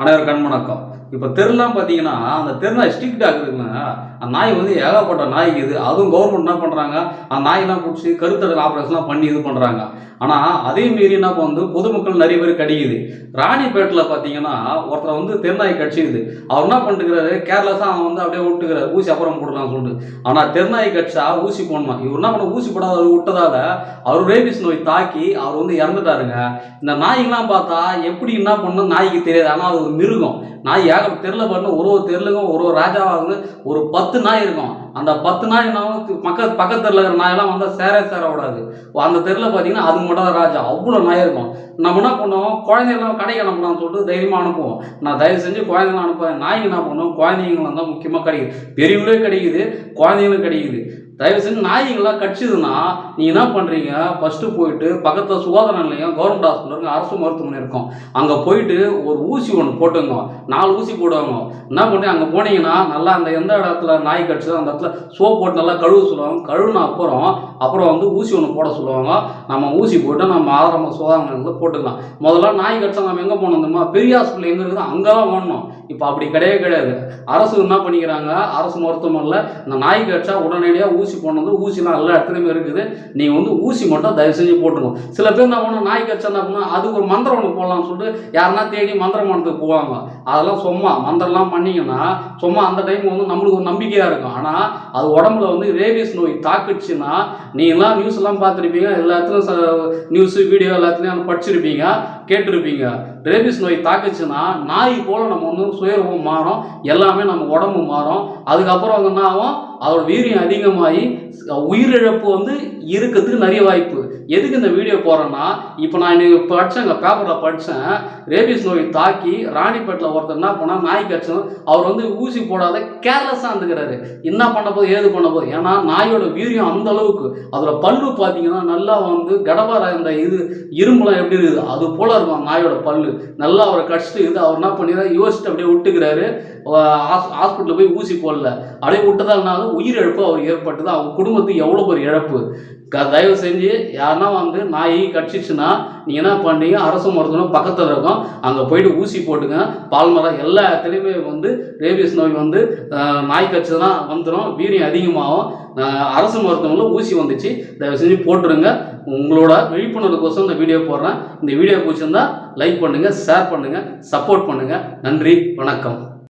அனைவரும் கண் வணக்கம். இப்போ தெருலாம் பார்த்தீங்கன்னா அந்த தெருநாய் ஸ்ட்ரிக்ட் ஆகுதுங்க அந்த நாய் வந்து ஏகப்பட்ட நாய்க்கு இது. அதுவும் கவர்மெண்ட் என்ன பண்ணுறாங்க அந்த நாயெல்லாம் பிடிச்சி கருத்தடல் ஆப்ரேஷன்லாம் பண்ணி இது பண்ணுறாங்க ஆனால் அதே மீறி என்ன வந்து பொதுமக்கள் நிறைய பேர் கடிக்குது. ராணிப்பேட்டில் பார்த்தீங்கன்னா ஒருத்தர் வந்து தென்னாய் கடிச்சிக்குது அவர் என்ன பண்ணிட்டுக்கிறாரு கேர்லெஸ்ஸாக அவன் வந்து அப்படியே விட்டுக்கிறார். ஊசி அப்புறம் போடலாம்னு சொல்லிட்டு. ஆனால் தென்னாய் கடிச்சா ஊசி போடணும்? இவர் என்ன பண்ண? ஊசி போடாத அவர் விட்டதால அவர் ரேபிஸ் நோய் தாக்கி அவர் வந்து இறந்துட்டாருங்க. இந்த நாய்க்கெல்லாம் பார்த்தா எப்படி என்ன பண்ணணும் நாய்க்கு தெரியாது. ஆனால் அது ஒரு மிருகம். நாய் ஏக தெருல பண்ண ஒரு ஒரு தெருலுக்கும் ஒரு ஒரு ராஜாவாகுது. ஒரு பத்து பத்து நாய் இருக்கும். அந்த பத்து நாய் என்ன பக்க பக்கத்தில் இருக்கிற நாயெல்லாம் வந்தால் சேரே சேர விடாது அந்த தெருவில் பார்த்தீங்கன்னா அது மட்டும் தான் ராஜா. அவ்வளோ நாய் இருக்கும். நம்ம என்ன பண்ணுவோம்? குழந்தைங்களாம் கடைக்கு அனுப்பலாம்னு சொல்லிட்டு தைரியமாக அனுப்புவோம். நான் தயவு செஞ்சு குழந்தைங்களாம் அனுப்புவேன் நாய்க்கு என்ன பண்ணுவோம் குழந்தைங்களும் தான் முக்கியமாக கிடைக்குது. பெரியவங்களே கிடைக்குது. குழந்தைங்களும் கிடைக்குது. தயவு செஞ்சு நாய்ங்களாம் கடிச்சதுன்னா நீங்கள் என்ன பண்ணுறீங்க ஃபஸ்ட்டு போயிட்டு பக்கத்தில் சுகாதார நிலையம் கவர்மெண்ட் ஹாஸ்பிட்டல் இருக்கு அரசு மருத்துவமனை இருக்கும். அங்கே போயிட்டு ஒரு ஊசி ஒன்று போட்டுங்க நாலு ஊசி போடுவாங்க. என்ன பண்ணி அங்கே போனீங்கன்னா நல்லா அந்த எந்த இடத்துல நாய் கடிச்சதோ அந்த இடத்துல சோப் போட்டு நல்லா கழுவு சொல்லுவாங்க. கழுவுன அப்புறம் அப்புறம் வந்து ஊசி ஒன்று போட சொல்லுவாங்க. நம்ம ஊசி போட்டு நம்ம ஆரம்ப சுகாதார நிலையத்தில் போட்டுக்கலாம். முதல்ல நாய் கடிச்சா நம்ம எங்கே போனோம் தெரியுமா? பெரிய ஹாஸ்பிட்டல் எங்கே இருக்குதோ? அங்கே தான் இப்போ அப்படி கிடையவே கிடையாது. அரசு என்ன பண்ணிக்கிறாங்க? அரசு மருத்துவமனையில் இந்த நாய் கட்சா உடனடியாக ஊசி போடணும் ஊசிலாம் எல்லா இடத்துலையுமே இருக்குது. நீங்கள் வந்து ஊசி மட்டும் தயவு செஞ்சு போட்டுக்கணும் சில பேர் என்ன பண்ணணும் நாய் கட்சா என்ன பண்ணால் அதுக்கு ஒரு மந்திரம் ஒன்று போடலாம்னு சொல்லிட்டு யாருன்னா தேடி மந்திரம் பண்ணதுக்கு போவாங்க. அதெல்லாம் சும்மா மந்திரம்லாம் பண்ணீங்கன்னா சும்மா அந்த டைம் வந்து நம்மளுக்கு ஒரு நம்பிக்கையாக இருக்கும். ஆனால் அது உடம்புல வந்து ரேபிஸ் நோய் தாக்குச்சுன்னா நீங்களாம் நியூஸ் எல்லாம் பார்த்துருப்பீங்க? எல்லாத்துலையும் நியூஸு வீடியோ எல்லாத்துலேயும் படிச்சிருப்பீங்க கேட்டிருப்பீங்க. ரேபிஸ் நோய் தாக்குச்சுன்னா நாய் போல் நம்ம வந்து சுயரூபம் மாறும். எல்லாமே நம்ம உடம்பு மாறும். அதுக்கப்புறம் என்ன ஆகும்? அதோட வீரியம் அதிகமாகி உயிரிழப்பு வந்து இருக்கிறதுக்கு நிறைய வாய்ப்பு. எதுக்கு இந்த வீடியோ போகிறேன்னா இப்போ நான் இன்னைக்கு படித்தேங்க பேப்பரில் படித்தேன் ரேபிஸ் நோய் தாக்கி ராணிப்பேட்டில் ஒருத்தர் என்ன பண்ணால் நாய் கடிச்சோம் அவர் வந்து ஊசி போடாத கேர்லெஸ்ஸாக இருந்துக்கிறாரு. என்ன பண்ண போது ஏது பண்ண போது ஏன்னா நாயோட வீரியம் அந்த அளவுக்கு. அதில் பல்லு பார்த்தீங்கன்னா நல்லா வந்து கடபார இந்த இது இரும்புலாம் எப்படி இருக்குது? அது போல் இருக்கும் நாயோட பல்லு. நல்லா அவரை கடிச்சிட்டு இது அவர் என்ன பண்ணிடுறாரு? யோசிச்சுட்டு அப்படியே விட்டுக்கிறாரு. ஹாஸ்பிட்டலில் போய் ஊசி போடல. அப்படியே விட்டதால்னால உயிரிழப்பு அவர் ஏற்பட்டது. அவங்க குடும்பத்துக்கு எவ்வளோ ஒரு இழப்பு? க தயவு செஞ்சு யாருன்னா வந்து நாய் கடிச்சிச்சுன்னா நீங்கள் என்ன பண்ணீங்க அரசு மருத்துவமனை பக்கத்தில் இருக்கும். அங்கே போயிட்டு ஊசி போட்டுங்க. பால்மரம் எல்லா இடத்துலையுமே வந்து ரேபியஸ் நோய் வந்து நாய் கடிச்சதுன்னா வந்துடும் வீரியம் அதிகமாகும். அரசு மருத்துவமனையில் ஊசி வந்துச்சு. தயவு செஞ்சு போட்டுருங்க. உங்களோட விழிப்புணர்வுக்கோசம் இந்த வீடியோ போடுறேன். இந்த வீடியோ பிடிச்சிருந்தா லைக் பண்ணுங்கள் ஷேர் பண்ணுங்கள் சப்போர்ட் பண்ணுங்கள் நன்றி வணக்கம்.